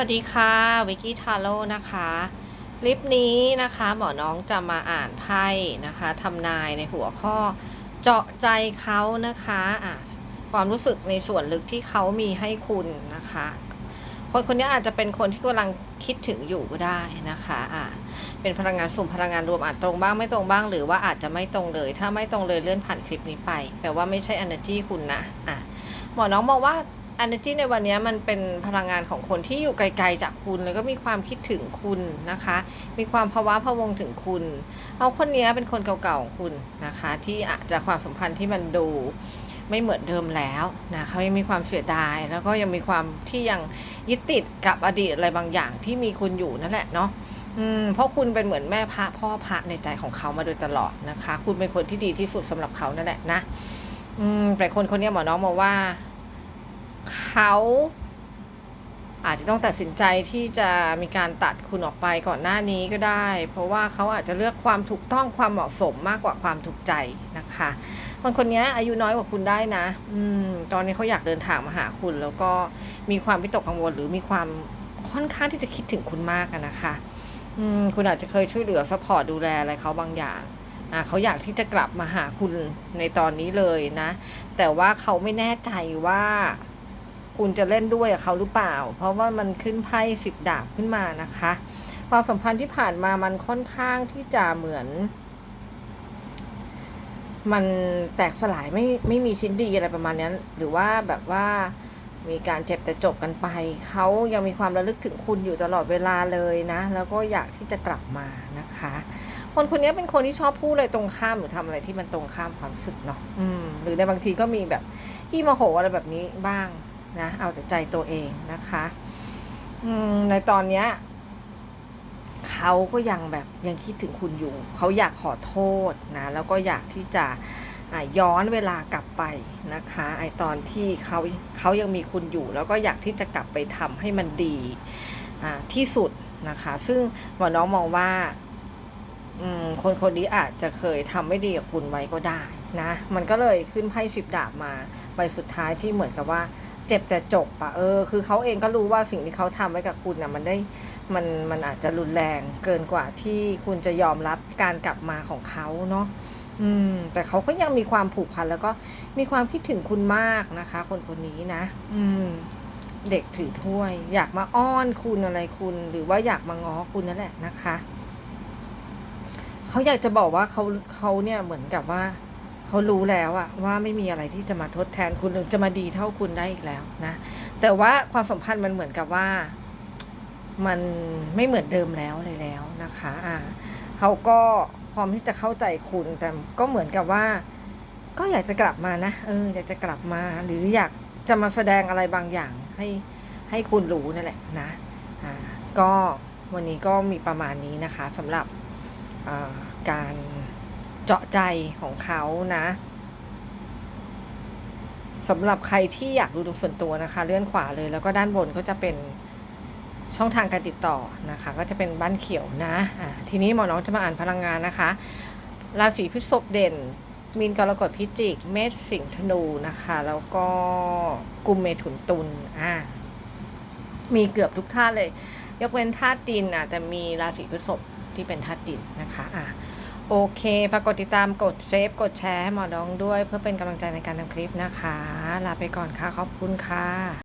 วัสดีค่ะวิกกี้ทาโร่นะคะคลิปนี้นะคะหมอน้องจะมาอ่านไพ่นะคะทำนายในหัวข้อเจาะใจเขานะคะอะความรู้สึกในส่วนลึกที่เขามีให้คุณนะคะ คนคนนี้อาจจะเป็นคนที่กำลังคิดถึงอยู่ก็ได้นะคะอะเป็นพลังงานสุ่มพลังงานรวมอาจตรงบ้างไม่ตรงบ้าง หรือว่าอาจจะไม่ตรงเลย ถ้าไม่ตรงเลยเลื่อนผ่านคลิปนี้ไปแปลว่าไม่ใช่ energy คุณนะอะหมอน้องมองว่า energy ในวันนี้มันเป็นพลังงานของคนที่อยู่ไกลๆจากคุณ แล้วก็มีความคิดถึงคุณนะคะ มีความภาวะพะวงถึงคุณ เอาคนนี้เป็นคนเก่าๆของคุณนะคะ ที่อาจจะความสัมพันธ์ที่มันดูไม่เหมือนเดิมแล้วนะเขายังมีความเสียดาย แล้วก็ยังมีความที่ยังยึดติดกับอดีตอะไรบางอย่างที่มีคุณอยู่นั่นแหละเนาะเพราะคุณเป็นเหมือนแม่พระพ่อพระในใจของเขามาโดยตลอดนะคะ คุณเป็นคนที่ดีที่สุดสำหรับเขานั่นแหละนะ อืมแต่คนคนนี้หมอน้องมองว่า เขาอาจจะต้องตัดสินใจที่จะมีการตัดคุณออกไปก่อนหน้านี้ก็ได้ เพราะว่าเขาอาจจะเลือกความถูกต้องความเหมาะสมมากกว่าความถูกใจนะคะคนคนนี้อายุน้อยกว่าคุณได้นะ อืม ตอนนี้เขาอยากเดินทางมาหาคุณ แล้วก็มีความวิตกกังวล หรือมีความค่อนข้างที่จะคิดถึงคุณมากนะคะ อืม คุณอาจจะเคยช่วยเหลือซัพพอร์ตดูแลอะไรเขาบางอย่างอะเขาอยากที่จะกลับมาหาคุณในตอนนี้เลยนะ แต่ว่าเขาไม่แน่ใจว่า คุณจะเล่นด้วยกับเขาหรือเปล่า เพราะว่ามันขึ้นไพ่สิบดาบขึ้นมานะคะ ความสัมพันธ์ที่ผ่านมามันค่อนข้างที่จะเหมือน มันแตกสลายไม่ไม่มีชิ้นดีอะไรประมาณนั้นหรือว่าแบบว่ามีการเจ็บแต่จบกันไป เขายังมีความระลึกถึงคุณอยู่ตลอดเวลาเลยนะ แล้วก็อยากที่จะกลับมานะคะ คนคนนี้เป็นคนที่ชอบพูดอะไรตรงข้ามหรือทำอะไรที่มันตรงข้ามความรู้สึกเนาะอืมหรือในบางทีก็มีแบบที่โมโหอะไรแบบนี้บ้าง นะเอาแต่ใจตัวเองนะคะในตอนเนี้ยเขาก็ยังแบบยังคิดถึงคุณอยู่ เขาอยากขอโทษนะแล้วก็อยากที่จะย้อนเวลากลับไปนะคะ ไอตอนที่เขาเขายังมีคุณอยู่ แล้วก็อยากที่จะกลับไปทำให้มันดีที่สุดนะคะ ซึ่งหมอน้องมองว่าคนคนนี้อาจจะเคยทำไม่ดีกับคุณไว้ก็ได้นะ มันก็เลยขึ้นไพ่สิบดาบมาใบสุดท้ายที่เหมือนกับว่า เจ็บแต่จบอะเออ คือเขาเองก็รู้ว่าสิ่งที่เขาทำไว้กับคุณนะมันได้มันมันอาจจะรุนแรงเกินกว่าที่คุณจะยอมรับการกลับมาของเขาเนาะอืม แต่เขาก็ยังมีความผูกพันแล้วก็มีความคิดถึงคุณมากนะคะ คนคนนี้นะ อืม เด็กถือถ้วย อยากมาอ้อนคุณอะไรคุณ หรือว่าอยากมาง้อคุณนั่นแหละนะคะ เขาอยากจะบอกว่าเขาเขาเนี่ยเหมือนกับว่า เขารู้แล้วอะว่าไม่มีอะไรที่จะมาทดแทนคุณหรือจะมาดีเท่าคุณได้อีกแล้วนะ แต่ว่าความสัมพันธ์มันเหมือนกับว่า มันไม่เหมือนเดิมแล้วเลยแล้วนะคะอ่าเขาก็พร้อมที่จะเข้าใจคุณแต่ก็เหมือนกับว่า ก็อยากจะกลับมานะเอออยากจะกลับมา หรืออยากจะมาแสดงอะไรบางอย่างให้ให้คุณรู้นั่นแหละนะอ่าก็วันนี้ก็มีประมาณนี้นะคะสำหรับการ เจาะใจของเขานะสำหรับใครที่อยากดูดวงส่วนตัวนะคะ เลื่อนขวาเลย แล้วก็ด้านบนก็จะเป็นช่องทางการติดต่อนะคะ ก็จะเป็นบ้านเขียวนะอ่าทีนี้หมอน้องจะมาอ่านพลังงานนะคะ ราศีพฤษภเด่น มีนกรกฎพิจิก เมษสิงห์ธนูนะคะ แล้วก็กุมเมถุนตุลอ่ามีเกือบทุกท่าตุเลย ยกเว้นธาตุดินอะแต่มีราศีพฤษภที่เป็นธาตุดินนะคะอะ โอเคฝากกดติดตามกดเซฟ กดแชร์ให้หมอดองด้วย เพื่อเป็นกำลังใจในการทำคลิปนะคะ ลาไปก่อนค่ะ ขอบคุณค่ะ